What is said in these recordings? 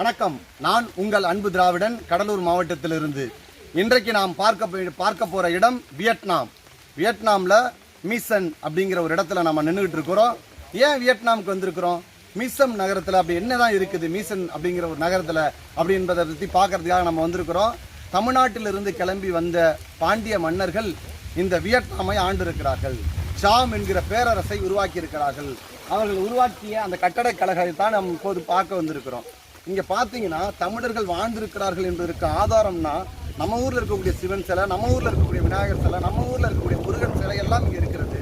வணக்கம். நான் உங்கள் அன்பு திராவிடன் கடலூர் மாவட்டத்திலிருந்து. இன்றைக்கு நாம் பார்க்க போய்- பார்க்க போற இடம் வியட்நாம். வியட்நாம்ல மீசன் அப்படிங்கிற ஒரு இடத்துல நம்ம நின்றுகிட்டு இருக்கிறோம். ஏன் வியட்நாமுக்கு வந்திருக்கிறோம்? மீசம் நகரத்தில் அப்படி என்னதான் இருக்குது மீசன் அப்படிங்கிற ஒரு நகரத்தில் அப்படி என்பதை பத்தி பார்க்கறதுக்காக நம்ம வந்திருக்கிறோம். தமிழ்நாட்டிலிருந்து கிளம்பி வந்த பாண்டிய மன்னர்கள் இந்த வியட்நாமை ஆண்டிருக்கிறார்கள். ஷாம் என்கிற பேரரசை உருவாக்கி இருக்கிறார்கள் அவர்கள் உருவாக்கிய அந்த கட்டடக்கலைகளை தான் நாம் இப்போது பார்க்க வந்திருக்கிறோம். இங்கே பார்த்தீங்கன்னா தமிழர்கள் வாழ்ந்திருக்கிறார்கள் என்பதற்கு ஆதாரம்னா நம்ம ஊரில் இருக்கக்கூடிய சிவன் சிலை நம்ம ஊரில் இருக்கக்கூடிய விநாயகர் சிலை நம்ம ஊரில் இருக்கக்கூடிய முருகன் சிலை எல்லாம் இங்கே இருக்கிறது.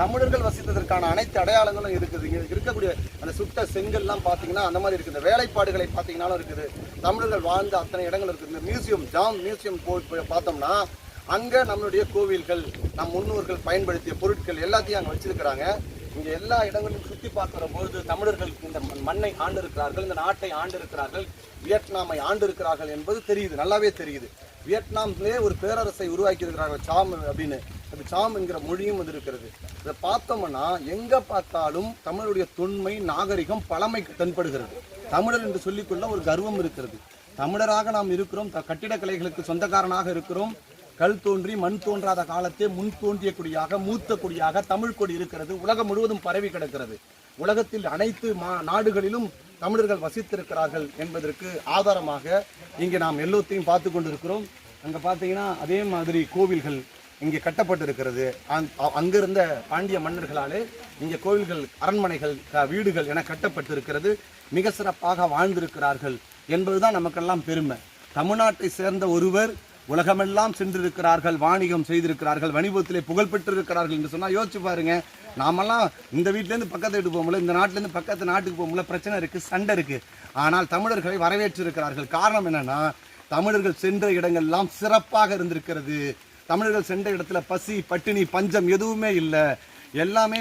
தமிழர்கள் வசித்ததற்கான அனைத்து அடையாளங்களும் இருக்குது. இங்கே இருக்கக்கூடிய அந்த சுட்ட செங்கல்லாம் பார்த்தீங்கன்னா அந்த மாதிரி இருக்குது. வேலைப்பாடுகளை பார்த்தீங்கன்னாலும் இருக்குது. தமிழர்கள் வாழ்ந்த அத்தனை இடங்கள் இருக்குது. இந்த மியூசியம் ஜாம் மியூசியம் போய் பார்த்தோம்னா அங்கே நம்மளுடைய கோவில்கள் நம் முன்னோர்கள் பயன்படுத்திய பொருட்கள் எல்லாத்தையும் அங்கே வச்சிருக்கிறாங்க. இங்க எல்லா இடங்களும் சுத்தி பார்க்கிற பொழுது தமிழர்கள் இந்த மண்- மண்ணை ஆண்டிருக்கிறார்கள் இந்த நாட்டை ஆண்டிருக்கிறார்கள் வியட்நாமை ஆண்டிருக்கிறார்கள் என்பது தெரியுது நல்லாவே தெரியுது. வியட்நாம்லேயே ஒரு பேரரசை உருவாக்கி இருக்கிறார்கள் சாம் அப்படின்னு. அது சாம் என்கிற மொழியும் வந்து இருக்கிறது இதை பார்த்தோம்னா எங்க பார்த்தாலும் தமிழுடைய தொன்மை நாகரிகம் பழமை தென்படுகிறது. தமிழர் என்று சொல்லிக்கொள்ள ஒரு கர்வம் இருக்கிறது. தமிழராக நாம் இருக்கிறோம் த- கட்டிடக்கலைகளுக்கு சொந்தக்காரனாக இருக்கிறோம் கல் தோன்றி மண் தோன்றாத காலத்தே முன் தோன்றிய கொடியாக மூத்த கொடியாக தமிழ் கொடி இருக்கிறது. உலகம் முழுவதும் பரவி கிடக்கிறது. உலகத்தில் அனைத்து மா நாடுகளிலும் தமிழர்கள் வசித்திருக்கிறார்கள் என்பதற்கு ஆதாரமாக இங்கே நாம் எல்லாத்தையும் பார்த்து கொண்டிருக்கிறோம். அங்கே பார்த்தீங்கன்னா அதே மாதிரி கோவில்கள் இங்கே கட்டப்பட்டிருக்கிறது. அங்கிருந்த பாண்டிய மன்னர்களாலே இங்கே கோவில்கள் அரண்மனைகள் க- வீடுகள் என கட்டப்பட்டிருக்கிறது. மிக சிறப்பாக வாழ்ந்திருக்கிறார்கள் என்பதுதான் நமக்கெல்லாம் பெருமை. தமிழ்நாட்டை சேர்ந்த ஒருவர் உலகமெல்லாம் சென்றிருக்கிறார்கள் வாணிகம் செய்திருக்கிறார்கள் வணிபத்திலே புகழ் பெற்றிருக்கிறார்கள் என்று சொன்னால் யோசிச்சு பாருங்க. நாமெல்லாம் இந்த வீட்டிலேருந்து பக்கத்து வீட்டுக்கு போகும்போது இந்த நாட்டிலேருந்து பக்கத்து நாட்டுக்கு போகும்போது பிரச்சனை இருக்குது சண்டை இருக்குது ஆனால் தமிழர்களை வரவேற்றிருக்கிறார்கள். காரணம் என்னென்னா தமிழர்கள் சென்ற இடங்கள்லாம் சிறப்பாக இருந்திருக்கிறது. தமிழர்கள் சென்ற இடத்துல பசி பட்டினி பஞ்சம் எதுவுமே இல்லை. எல்லாமே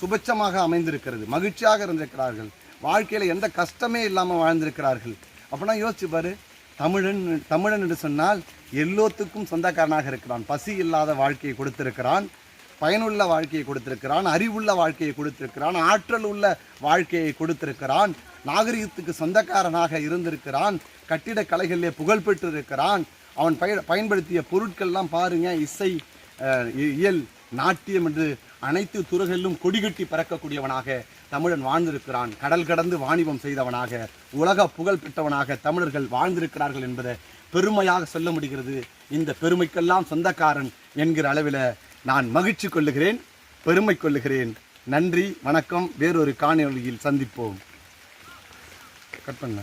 சுபட்சமாக அமைந்திருக்கிறது. மகிழ்ச்சியாக இருந்திருக்கிறார்கள். வாழ்க்கையில் எந்த கஷ்டமே இல்லாமல் வாழ்ந்திருக்கிறார்கள். அப்படின்னா யோசிச்சு பாரு தமிழன் தமிழன் என்று சொன்னால் எல்லோத்துக்கும் சொந்தக்காரனாக இருக்கிறான். பசி இல்லாத வாழ்க்கையை கொடுத்திருக்கிறான். பயனுள்ள வாழ்க்கையை கொடுத்திருக்கிறான். அறிவுள்ள வாழ்க்கையை கொடுத்திருக்கிறான். ஆற்றல் உள்ள வாழ்க்கையை கொடுத்திருக்கிறான். நாகரிகத்துக்கு சொந்தக்காரனாக இருந்திருக்கிறான். கட்டிடக் கலைகளிலே புகழ் பெற்றிருக்கிறான். அவன் பய பயன்படுத்திய பொருட்கள்லாம் பாருங்க. இசை இ- இயல் நாட்டியம் என்று அனைத்து துறைகளிலும் கொடிகட்டி பறக்கக்கூடியவனாக தமிழன் வாழ்ந்திருக்கிறான். கடல் கடந்து வாணிபம் செய்தவனாக உலக புகழ் பெற்றவனாக தமிழர்கள் வாழ்ந்திருக்கிறார்கள் என்பதை பெருமையாக சொல்ல முடிகிறது. இந்த பெருமைக்கெல்லாம் சொந்தக்காரன் என்கிற அளவில் நான் மகிழ்ச்சி கொள்ளுகிறேன் பெருமை கொள்ளுகிறேன். நன்றி வணக்கம். வேறொரு காணொலியில் சந்திப்போம். கட் பண்ண.